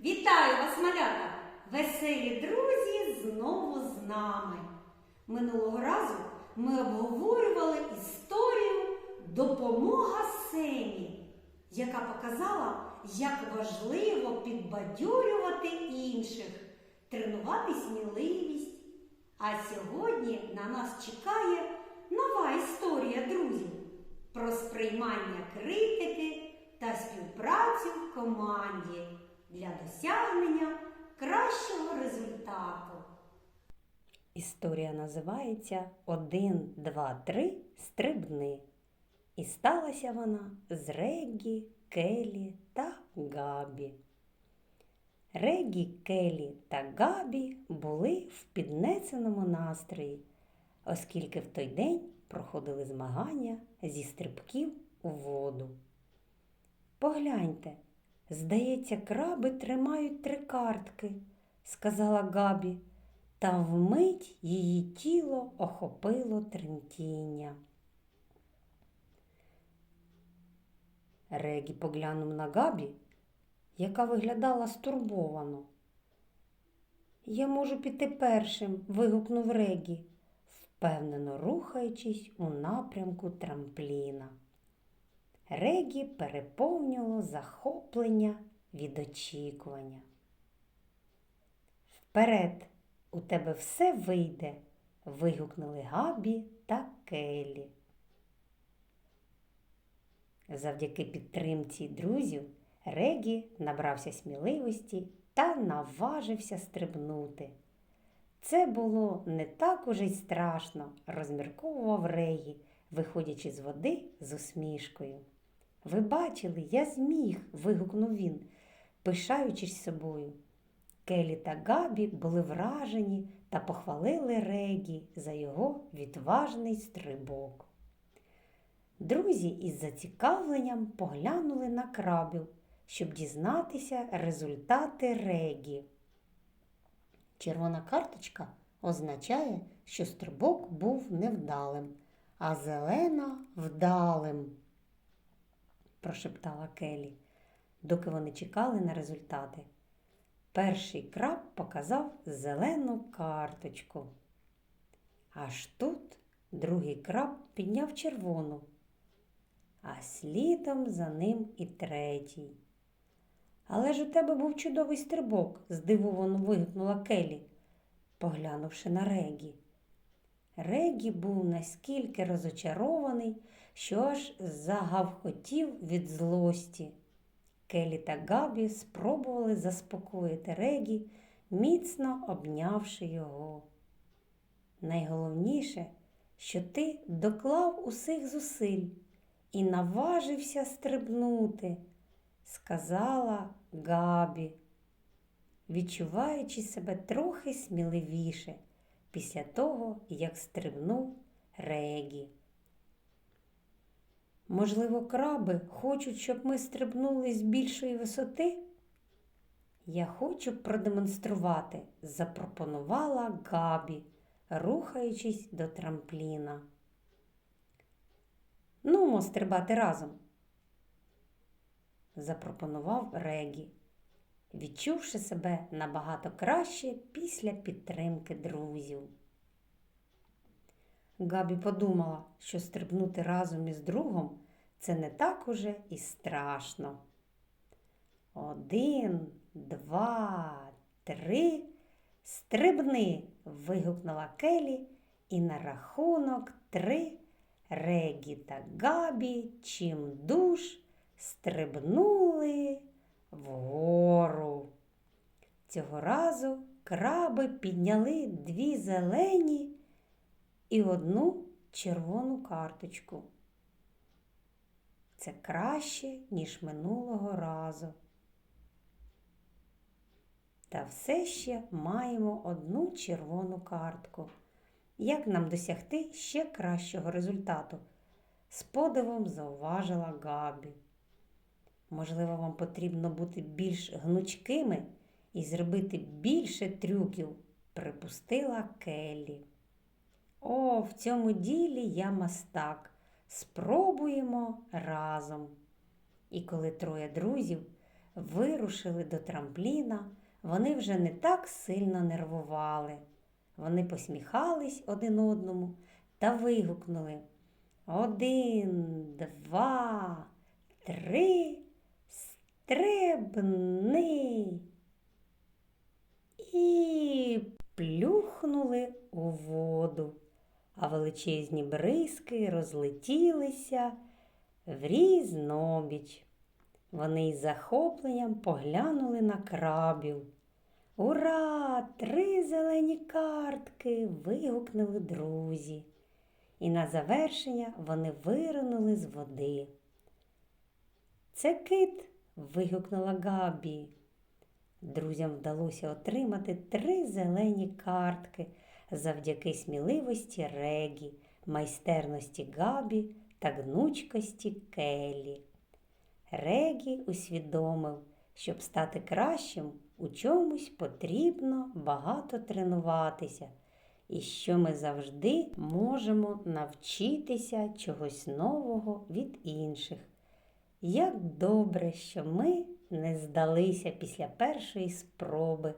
Вітаю вас, малята! Веселі друзі знову з нами. Минулого разу ми обговорювали історію Допомога Сені, яка показала, як важливо підбадьорювати інших, тренувати сміливість. А сьогодні на нас чекає нова історія друзів про сприймання критики та співпрацю в команді для досягнення кращого результату. Історія називається Один, два, три стрибни. І сталася вона з Регі, Келі та Габі. Регі, Келі та Габі були в піднесеному настрої, оскільки в той день проходили змагання зі стрибків у воду. Погляньте, здається, краби тримають три картки, сказала Габі, та вмить її тіло охопило тремтіння. Регі поглянув на Габі, яка виглядала стурбовано. Я можу піти першим, вигукнув Регі, впевнено рухаючись у напрямку трампліна. Регі переповнювало захоплення від очікування. Вперед, у тебе все вийде. вигукнули Габі та Келі. Завдяки підтримці друзів Регі набрався сміливості та наважився стрибнути. Це було не так уже й страшно, розмірковував Регі, виходячи з води з усмішкою. Ви бачили, я зміг. вигукнув він, пишаючись собою. Келі та Габі були вражені та похвалили Регі за його відважний стрибок. Друзі із зацікавленням поглянули на крабів, щоб дізнатися результати Регі. Червона карточка означає, що стрибок був невдалим, а зелена вдалим, прошептала Келі, доки вони чекали на результати. Перший краб показав зелену карточку. Аж тут другий краб підняв червону, а слідом за ним і третій. Але ж у тебе був чудовий стрибок, здивовано вигукнула Келі, поглянувши на Регі. Регі був наскільки розочарований, що аж загавкотів від злості. Келі та Габі спробували заспокоїти Регі, міцно обнявши його. Найголовніше, що ти доклав усіх зусиль і наважився стрибнути, сказала Габі, відчуваючи себе трохи сміливіше після того, як стрибнув Регі. Можливо, краби хочуть, щоб ми стрибнули з більшої висоти? Я хочу продемонструвати, запропонувала Габі, рухаючись до трампліна. Нумо стрибати разом, запропонував Регі, відчувши себе набагато краще після підтримки друзів. Габі подумала, що стрибнути разом із другом це не так уже і страшно. Один, два, три. Стрибни. вигукнула Келі, і на рахунок три Регі та Габі чим душ стрибнули вгору. Цього разу краби підняли дві зелені і одну червону карточку. Це краще, ніж минулого разу. Та все ще маємо одну червону картку. Як нам досягти ще кращого результату? З подивом зауважила Габі. Можливо, вам потрібно бути більш гнучкими і зробити більше трюків, припустила Келлі. О, в цьому ділі я мастак. Спробуємо разом. І коли троє друзів вирушили до трампліна, вони вже не так сильно нервували. Вони посміхались один одному та вигукнули Один, два, три, стрибни. І плюхнули у воду, а величезні бризки розлетілися в різнобіч. Вони із захопленням поглянули на крабів. Ура! Три зелені картки! вигукнули друзі. І на завершення вони виринули з води. Це кит. вигукнула Габі. Друзям вдалося отримати три зелені картки завдяки сміливості Регі, майстерності Габі та гнучкості Келлі. Регі усвідомив, щоб стати кращим, у чомусь потрібно багато тренуватися, і що ми завжди можемо навчитися чогось нового від інших. Як добре, що ми не здалися після першої спроби,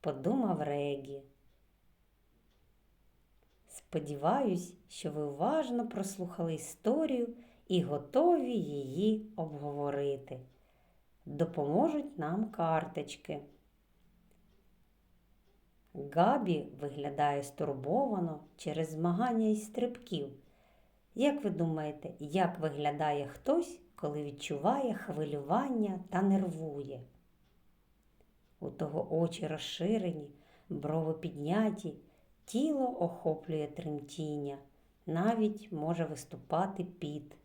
подумав Регі. Сподіваюсь, що ви уважно прослухали історію і готові її обговорити. Допоможуть нам карточки. Габі виглядає стурбовано через змагання із стрибків. Як ви думаєте, як виглядає хтось, коли відчуває хвилювання та нервує? У того очі розширені, брови підняті, тіло охоплює тремтіння, навіть може виступати піт.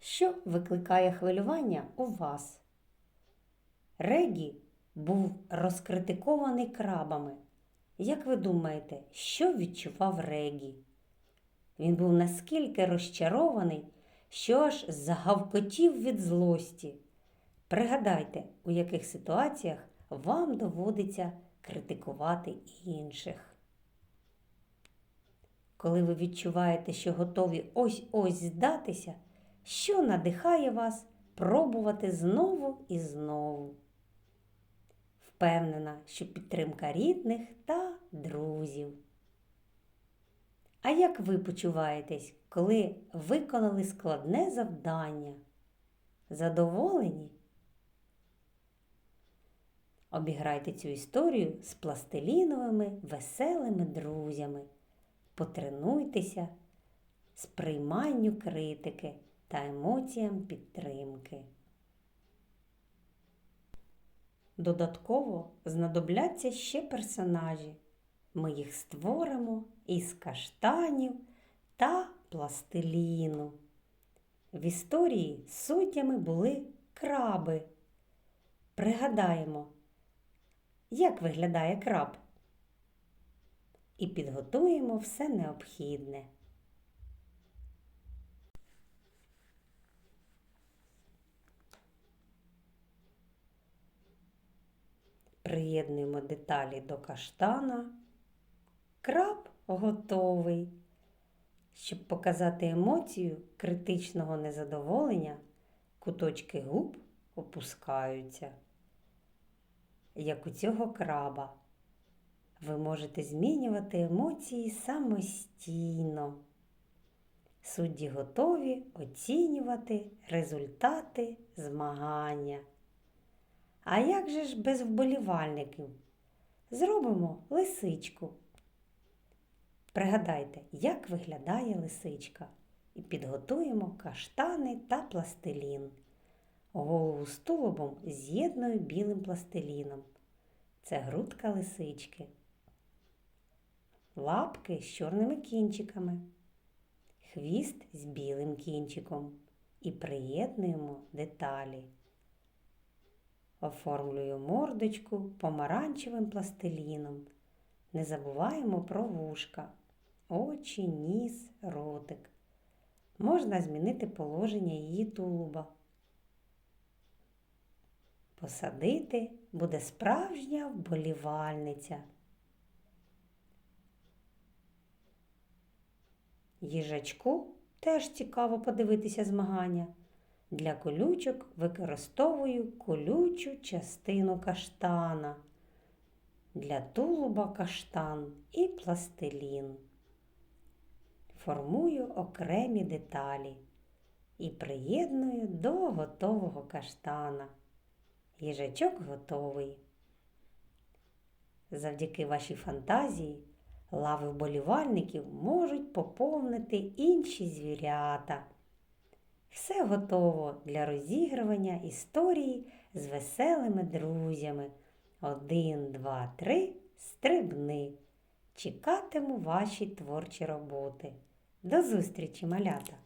Що викликає хвилювання у вас? Регі був розкритикований крабами. Як ви думаєте, що відчував Регі? Він був наскільки розчарований, що аж загавкотів від злості. Пригадайте, у яких ситуаціях вам доводиться критикувати інших. Коли ви відчуваєте, що готові ось-ось здатися, що надихає вас пробувати знову і знову. Впевнена, що підтримка рідних та друзів. А як ви почуваєтесь, коли виконали складне завдання? Задоволені? Обіграйте цю історію з пластиліновими веселими друзями. Потренуйтеся сприйманню критики та емоціям підтримки. Додатково знадобляться ще персонажі. Ми їх створимо із каштанів та пластиліну. В історії суддями були краби. Пригадаємо, як виглядає краб. І підготуємо все необхідне. Приєднуємо деталі до каштана. Краб готовий. Щоб показати емоцію критичного незадоволення, куточки губ опускаються. Як у цього краба. Ви можете змінювати емоції самостійно. Судді готові оцінювати результати змагання. А як же ж без вболівальників? Зробимо лисичку. Пригадайте, як виглядає лисичка, і підготуємо каштани та пластилін. Голову з тулубом з'єдную білим пластиліном. Це грудка лисички. Лапки з чорними кінчиками, хвіст з білим кінчиком і приєднуємо деталі. Оформлюю мордочку помаранчевим пластиліном. Не забуваємо про вушка, очі, ніс, ротик. Можна змінити положення її тулуба. Посадити буде справжня вболівальниця. Їжачку теж цікаво подивитися змагання. Для колючок використовую колючу частину каштана. Для тулуба каштан і пластилін. Формую окремі деталі і приєдную до готового каштана. Їжачок готовий. Завдяки вашій фантазії лави вболівальників можуть поповнити інші звірята. Все готово для розігрування історії з веселими друзями. Один, два, три, стрибни. Чекатиму ваші творчі роботи. До зустрічі, малята!